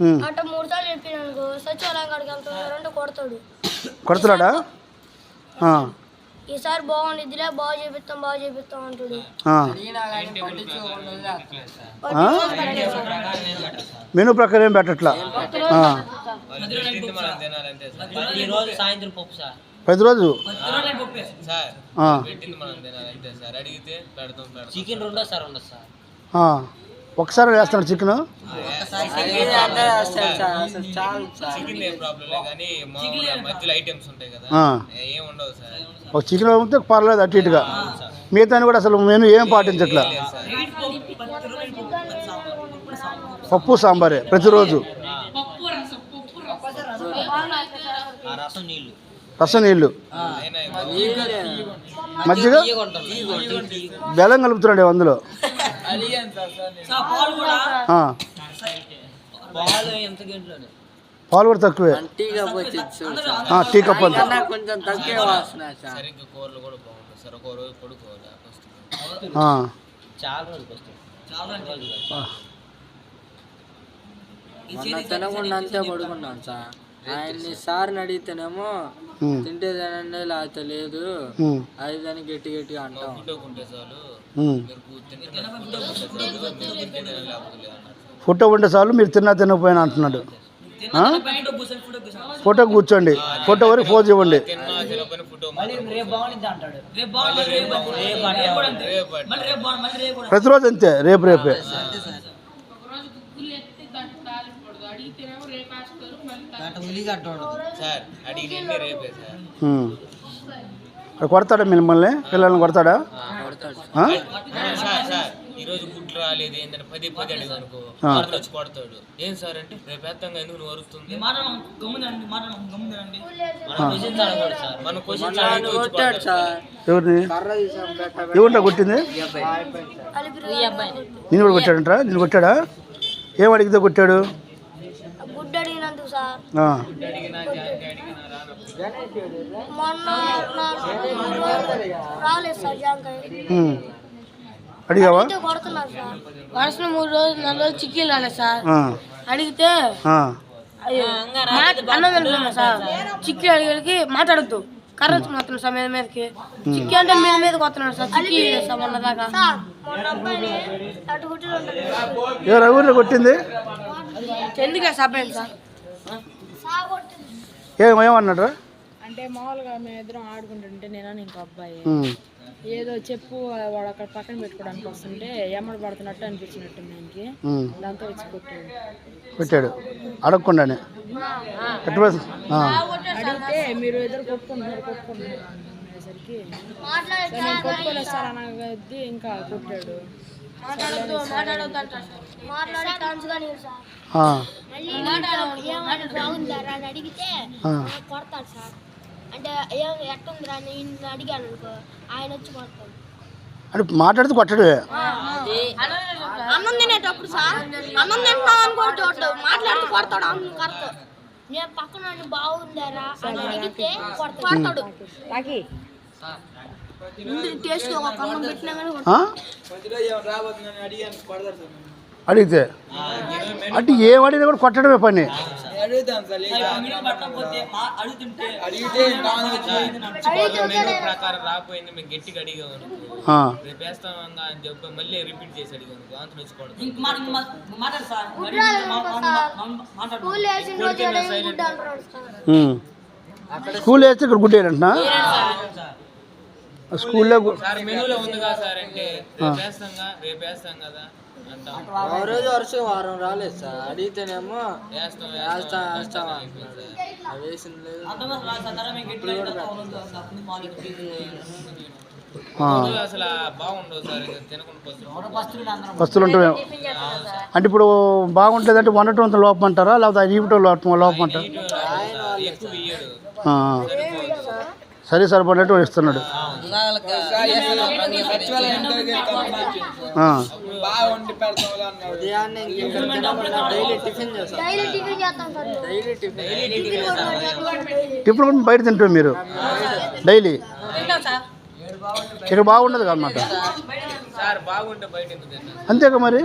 ఉమ్. అట్ట మూడు సార్లు చెప్పిన అనుకో సచివాలయం కాడికి వెళ్తున్నారంటే కొడతాడు. కొడుతున్నాడా ఆ, ఈసారి బాగుండిద్దిలే బాగా చేపిస్తాం బాగా చేపిస్తాం అంటాడు? మెనూ ప్రకారం ఏం పెట్టట్లా ఆ. ఈరోజు సాయంత్రం పప్పు సార్ ప్రతి రోజు సార్ ఆ, పెట్టింది మనం తినాలి అంతే సార్. అడిగితే పెడతాం పెడతాం చికెన్ రెండో సార్ ఉండదు సార్. ఆ. ఒకసారి వేస్తున్నాడు చికెన్. ఒక చికెన్ ఉంటే పర్లేదు అటు ఇటుగా. మిగతా కూడా అసలు మెనూ ఏం పాటించట్లా? పప్పు సాంబారే ప్రతిరోజు. రసం నీళ్ళు. మజ్జిగ? బెల్లం కలుపుతున్నాడు అందులో పాలు కూడా తక్కువే. ఆ, టీ కప్ సరిగ్గా కూరలు కూడా బాగుంటాయి చాలా రోజులు చాలా రోజులు. తినకుండా అంతే పడుకున్నాను సార్. ఆయన్ని సార్ని అడిగితేనేమో తింటే తినండి లేకపోతే లేదు. అది దాన్ని గట్టి గట్టిగా అంటాం. ఫోటో ఉంటే చాలు మీరు తిన్నా తినకపోయినా అంటున్నాడు? ఫోటో కూర్చోండి. ఫోటో వరకు ఫోజ్ ఇవ్వండి. ప్రతిరోజు అంతే రేపు రేపే. కొడతాడా మిమ్మల్ని? పిల్లల్ని కొడతాడా ఆ? సార్ సార్ ఈ రోజు గుడ్లు రాలేదు ఏంటంటే పది పది అడిగి అనుకో వచ్చి కొడతాడు ఏం సార్ అంటే రేపు వేత్తంగా ఎందుకు నువ్వు మనం మన క్వశ్చన్ కొట్టింది నేను కూడా కొట్టాడంటరా నేను కొట్టాడా ఏం అడిగితే కొట్టాడు మొన్న నా- రాలేదు సార్. అడిగావా? వరుసన మూడు రోజులు నాలుగు రోజులు చిక్కీలు రాలేదు సార్. అడిగితే ఆ, అయ్యో, మా- అన్నం తింటున్నా సార్. చిక్కీ అడిగి మాట్లాడద్దు. కర్ర వచ్చి వస్తున్నాడు సార్ మీద మీదకి. చిక్కీ అంటే మీద మీదకి వస్తున్నాడు సార్. చిక్కీ సార్ మొన్న దాకా. ఎవరు ఎవరిని కొట్టింది? ఎందుకే సార్ పోయింది సార్? ఏం ఏమన్నాడు? అంటే మామూలుగా మేము ఇద్దరం ఆడుకుంటుంటే నేను ఇంకో అబ్బాయి. ఏదో చెప్పు వాడు అక్కడ పక్కన పెట్టుకోవడానికి వస్తుంటే ఎమ్మడి పడుతున్నట్టు అనిపించినట్టు ఉమ్. దాంతో వచ్చి కొట్టాడు. కొట్టాడు. అడగకుండానే అడిగితే మీరు ఇద్దరు కొట్టుకుంటున్నారు కొట్టుకుంటున్నారు. అనేసరికి "సరే, నేను కొట్టుకోలేదు సార్. అనగద్ది ఇంకా కొట్టాడు అడిగితే. కొడతాడు సార్. అంటే ఏం ఎట్టుందిరా అడిగాను అనుకో ఆయన వచ్చి కొడతాడు. అంటే మాట్లాడితే కొట్టడే. అన్నం తినేటప్పుడు సార్ అన్నం తింటున్నాం అని కూడా చూడడు మాట్లాడుతూ కొడతాడు అన్నం కరెక్ట్ నేను పక్కన బాగుందారా అని అడిగితే కొడతాడు. అడిగితే? అంటే ఏం అడిగినా కూడా కొట్టడమే పని. స్కూల్ వేస్తే ఇక్కడ గుడ్డేనంటున్నా? స్కూల్లో సార్ మెనూలో ఉంది కదా సార్ అంటే కదా ఆ రోజు వరుసగా వారం రాలేదు సార్. అడిగితేనేమో వేస్తాం వేస్తా లేదు. అసలు సార్. తినకుండా అంటే ఇప్పుడు బాగుంటుంది అంటే వండటం లోపం అంటారా లేకపోతే అది ఇవ్వటం లోపం లోపం అంటారా సరే సరిపడినట్టు ఇస్తున్నాడు. టిఫిన్ కూడా బయట తింటాం మీరు. డైలీ. ఇక్కడ బాగుండదు అనమాట అంతేగా మరి?